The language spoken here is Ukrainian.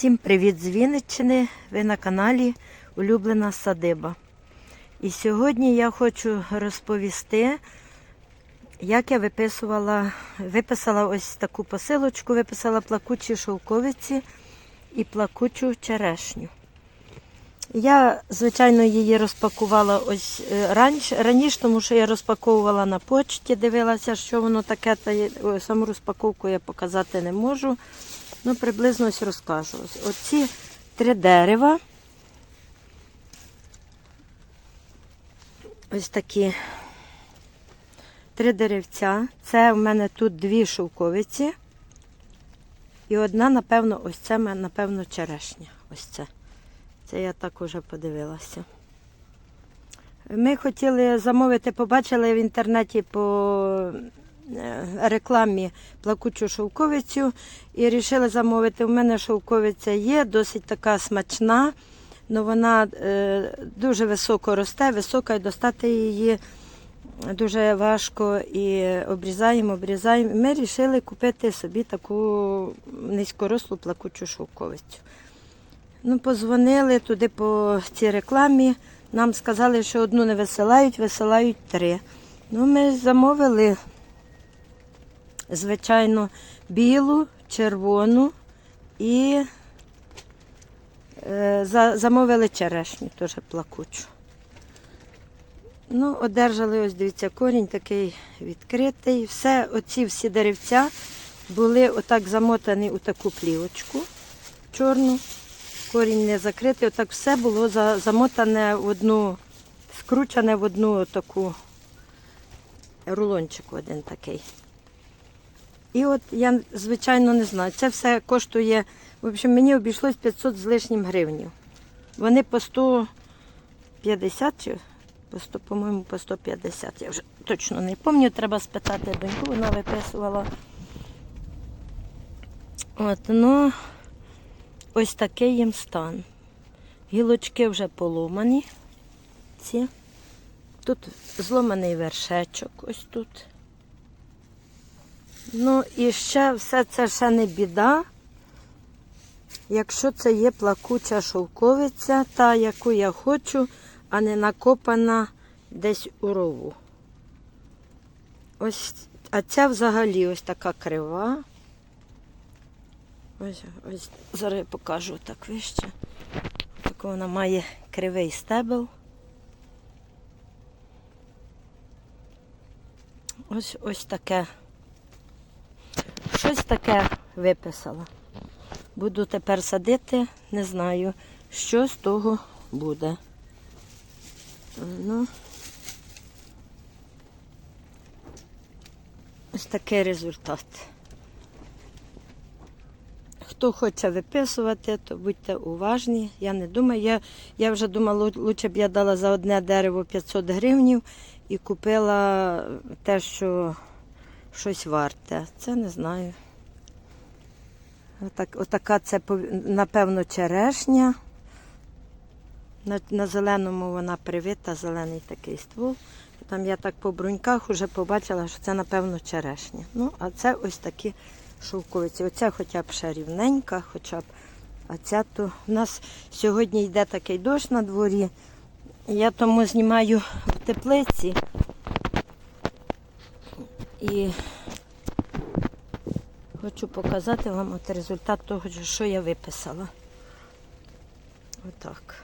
Всім привіт з Вінниччини. Ви на каналі Улюблена Садиба. І сьогодні я хочу розповісти, як я виписувала, виписала ось таку посилочку, виписала плакучі шовковиці і плакучу черешню. Я, звичайно, її розпакувала ось е, раніше, раніше, тому що я розпаковувала на почті, дивилася, що воно таке, та саму розпаковку я показати не можу. Ну, приблизно ось розкажу. Оці три дерева. Ось такі три деревця. Це в мене тут дві шовковиці. І одна, напевно, ось це, напевно, черешня. Ось це. Це я так уже подивилася. Ми хотіли замовити, побачили в інтернеті по рекламі плакучу шовковицю і вирішили замовити. У мене шовковиця є, досить така смачна, але вона е, дуже високо росте, висока і достати її дуже важко. І обрізаємо, обрізаємо. Ми вирішили купити собі таку низькорослу плакучу шовковицю. Ну, позвонили туди по цій рекламі. Нам сказали, що одну не висилають, висилають три. Ну, ми замовили, звичайно, білу, червону і е, замовили черешню, теж плакучу. Ну, одержали, ось дивіться, корінь такий відкритий. Все, оці всі деревця були отак замотані у таку плівочку чорну корінь не закритий. Отак все було за- замотане в одну, скручене в одну таку рулончик один такий. І от я, звичайно, не знаю. Це все коштує, в общем, мені обійшлось 500 з лишнім гривнів. Вони по 150 чи по 100, по-моєму, по 150. Я вже точно не пам'ятаю, треба спитати доньку, вона виписувала. От, ну, ось такий їм стан. Гілочки вже поломані. Ці. Тут зломаний вершечок, ось тут. Ну і ще все це ще не біда. Якщо це є плакуча шовковиця, та яку я хочу, а не накопана десь у рову. Ось, а ця взагалі ось така крива. Ось, ось зараз я покажу так вище. Так вона має кривий стебел. Ось ось таке. Щось таке виписала. Буду тепер садити, не знаю, що з того буде. Ну, ось такий результат. Хто хоче виписувати, то будьте уважні. Я не думаю. Я, я вже думала, лу- лучше б я дала за одне дерево 500 гривнів і купила те, що щось варте. Це не знаю. Отак, отака це, напевно, черешня. На, на зеленому вона привита, зелений такий ствол. Там я так по бруньках вже побачила, що це, напевно, черешня. Ну, а це ось такі шовковиці. Оця хоча б ще рівненька, хоча б. А ця то у нас сьогодні йде такий дощ на дворі. Я тому знімаю в теплиці. І хочу показати вам от результат того, що я виписала. Отак.